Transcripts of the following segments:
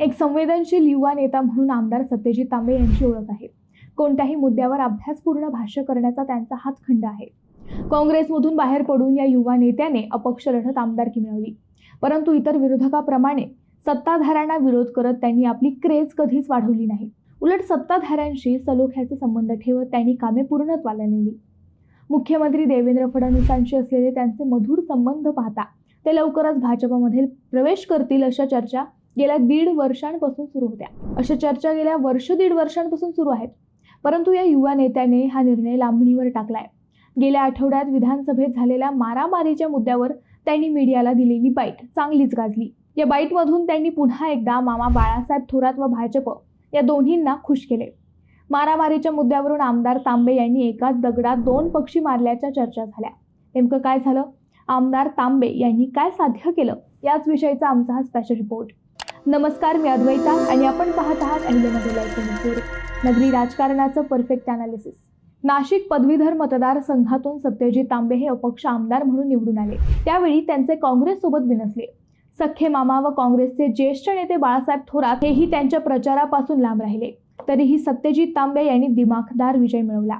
एक संवेदनशील युवा नेता म्हणून आमदार सत्यजित तांबे यांची ओळख आहे. कोणत्याही मुद्द्यावर अभ्यासपूर्ण भाष्य करण्याचा त्यांचा हातखंड आहे. काँग्रेसमधून बाहेर पडून या युवा नेत्याने अपक्ष लढत आमदारकी मिळवली. परंतु इतर विरोधकाप्रमाणे सत्ताधाऱ्यांना विरोध करत त्यांनी आपली क्रेज कधीच वाढवली नाही. उलट सत्ताधाऱ्यांशी सलोख्याचे संबंध ठेवत त्यांनी कामे पूर्णत्वाला नेली. मुख्यमंत्री देवेंद्र फडणवीसांशी असलेले त्यांचे मधुर संबंध पाहता ते लवकरच भाजपमध्ये प्रवेश करतील अशा चर्चा गेल्या दीड वर्षांपासून सुरू होत्या. अशा चर्चा गेल्या वर्ष दीड वर्षांपासून सुरू आहेत. परंतु या युवा नेत्याने हा निर्णय लांबणीवर टाकलाय. गेल्या आठवड्यात विधानसभेत झालेल्या मारामारीच्या मुद्द्यावर त्यांनी मीडियाला दिलेली बाईट चांगलीच गाजली. या बाईटमधून त्यांनी पुन्हा एकदा मामा बाळासाहेब थोरात व भाजप या दोन्हींना खुश केले. मारामारीच्या मुद्द्यावरून आमदार तांबे यांनी एकाच दगडात दोन पक्षी मारल्याच्या चर्चा झाल्या. नेमकं काय झालं? आमदार तांबे यांनी काय साध्य केलं? याच विषयीचा आमचा हा स्पेशल रिपोर्ट नमस्कार मी अद्वैता आणि आपण पाहत आहात अहिल्यानगर नगरी राजकारणाचं परफेक्ट अनालिसिस नाशिक पदवीधर मतदारसंघातून सत्यजित तांबे हे अपक्ष आमदार म्हणून निवडून आले. त्यावेळी त्यांचे काँग्रेससोबत विनसले. सख्खे मामा व काँग्रेसचे ज्येष्ठ नेते बाळासाहेब थोरात हेही त्यांच्या प्रचारापासून लांब राहिले. तरीही सत्यजित तांबे यांनी दिमाखदार विजय मिळवला.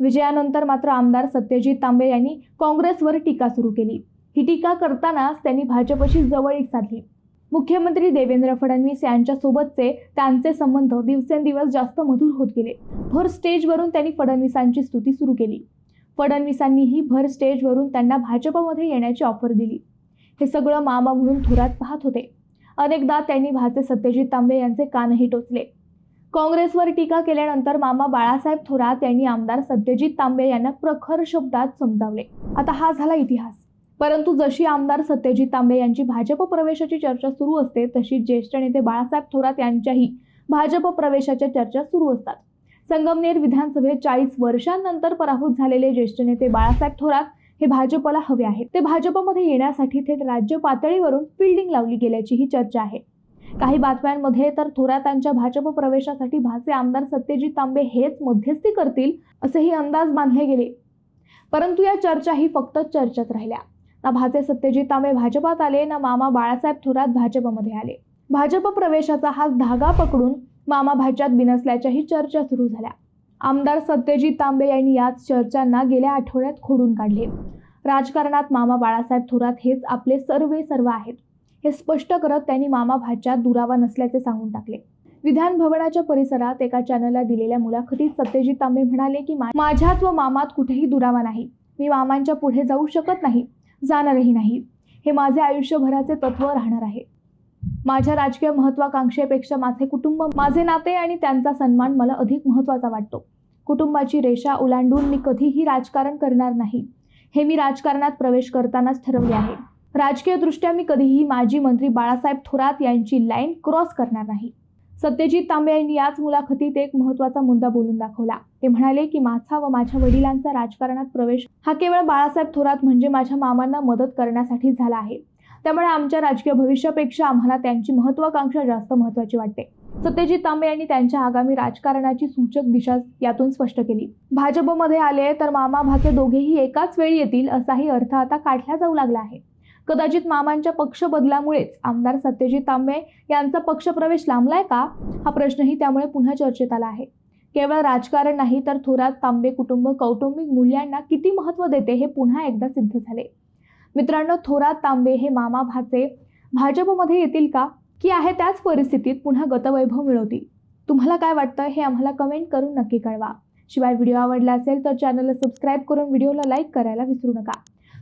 विजयानंतर मात्र आमदार सत्यजित तांबे यांनी काँग्रेसवर टीका सुरू केली. ही टीका करतानाच त्यांनी भाजपशी जवळीक साधली. मुख्यमंत्री देवेंद्र फडणवीस यांच्यासोबतचे त्यांचे संबंध दिवसेंदिवस जास्त मधुर होत गेले. भर स्टेजवरून त्यांनी फडणवीसांची स्तुती सुरू केली. फडणवीसांनीही भर स्टेजवरून त्यांना भाजपमध्ये येण्याची ऑफर दिली. हे सगळं मामा म्हणून थोरात पाहत होते. अनेकदा त्यांनी भाचे सत्यजित तांबे यांचे कानही टोचले. काँग्रेसवर टीका केल्यानंतर मामा बाळासाहेब थोरात यांनी आमदार सत्यजित तांबे यांना प्रखर शब्दात समजावले. आता हा झाला इतिहास. परंतु जशी आमदार सत्यजित तांबे यांची भाजप प्रवेशाची चर्चा सुरू असते तशी ज्येष्ठ नेते बाळासाहेब थोरात यांच्याही भाजप प्रवेशाच्या चर्चा सुरू असतात. संगमनेर विधानसभेत चाळीस वर्षांनंतर पराभूत झालेले ज्येष्ठ नेते बाळासाहेब थोरात हे भाजपला हवे आहेत. ते भाजपमध्ये येण्यासाठी थेट राज्य पातळीवरून फिल्डिंग लावली गेल्याची ही चर्चा आहे. काही बातम्यांमध्ये तर थोरातांच्या भाजप प्रवेशासाठी भाचे आमदार सत्यजित तांबे हेच मध्यस्थी करतील असेही अंदाज बांधले गेले. परंतु या चर्चा ही फक्त चर्चेत राहिल्या. भाचे सत्यजित तांबे भाजपात आले ना मामा बाळासाहेब थोरात भाजपमध्ये आले. भाजप प्रवेशाचा हाच धागा पकडून मामा भाच्यात बिनसल्याच्याही चर्चा सुरू झाल्या. आमदार सत्यजित तांबे यांनी याच चर्चांना गेल्या आठवड्यात खोडून काढले. राजकारणात मामा बाळासाहेब थोरात हेच आपले सर्वे सर्व आहेत. हे स्पष्ट करत त्यांनी मामा भाच्यात दुरावा नसल्याचे सांगून टाकले. विधान भवनाच्या परिसरात एका चॅनलला दिलेल्या मुलाखतीत सत्यजित तांबे म्हणाले की माझ्यात व मामात कुठेही दुरावा नाही. मी मामांच्या पुढे जाऊ शकत नाही. जाणारही नाही. हे माझे आयुष्यभराचे तत्व राहणार आहे. माझ्या राजकीय महत्वाकांक्षेपेक्षा माझे कुटुंब माझे नाते आणि त्यांचा सन्मान मला अधिक महत्त्वाचा वाटतो. कुटुंबाची रेषा ओलांडून मी कधीही राजकारण करणार नाही. हे मी राजकारणात प्रवेश करतानाच ठरवले आहे. राजकीयदृष्ट्या मी कधीही माजी मंत्री बाळासाहेब थोरात यांची लाईन क्रॉस करणार नाही. सत्यजित तांबे यांनी याच मुलाखतीत एक महत्त्वाचा मुद्दा बोलून दाखवला. ते म्हणाले की माझा व माझ्या वडिलांचा राजकारणात प्रवेश हा केवळ बाळासाहेब थोरात म्हणजे माझ्या मामांना मदत करण्यासाठी झाला आहे. त्यामुळे आमच्या राजकीय भविष्यापेक्षा आम्हाला त्यांची महत्वाकांक्षा जास्त महत्वाची वाटते. सत्यजित तांबे यांनी त्यांच्या आगामी राजकारणाची सूचक दिशा यातून स्पष्ट केली. भाजपमध्ये आले तर मामा भाचे दोघेही एकाच वेळी येतील असाही अर्थ आता काढला जाऊ लागला आहे. कदाचित मामांच्या पक्ष बदलामुळेच आमदार सत्यजित तांबे यांचा पक्षप्रवेश लांबलाय का? हा प्रश्नही त्यामुळे पुन्हा चर्चेत आला आहे. केवळ राजकारण नाही तर थोरात तांबे कुटुंब कौटुंबिक मूल्यांना किती महत्त्व देते हे पुन्हा एकदा सिद्ध झाले. मित्रांनो थोरात तांबे हे मामा भाचे. भाजपमध्ये येतील का? की आहे त्याच परिस्थितीत पुन्हा गतवैभव मिळवतील? तुम्हाला काय वाटतं हे आम्हाला कमेंट करून नक्की कळवा. शिवाय व्हिडिओ आवडला असेल तर चॅनलला सबस्क्राईब करून व्हिडिओला लाईक करायला विसरू नका.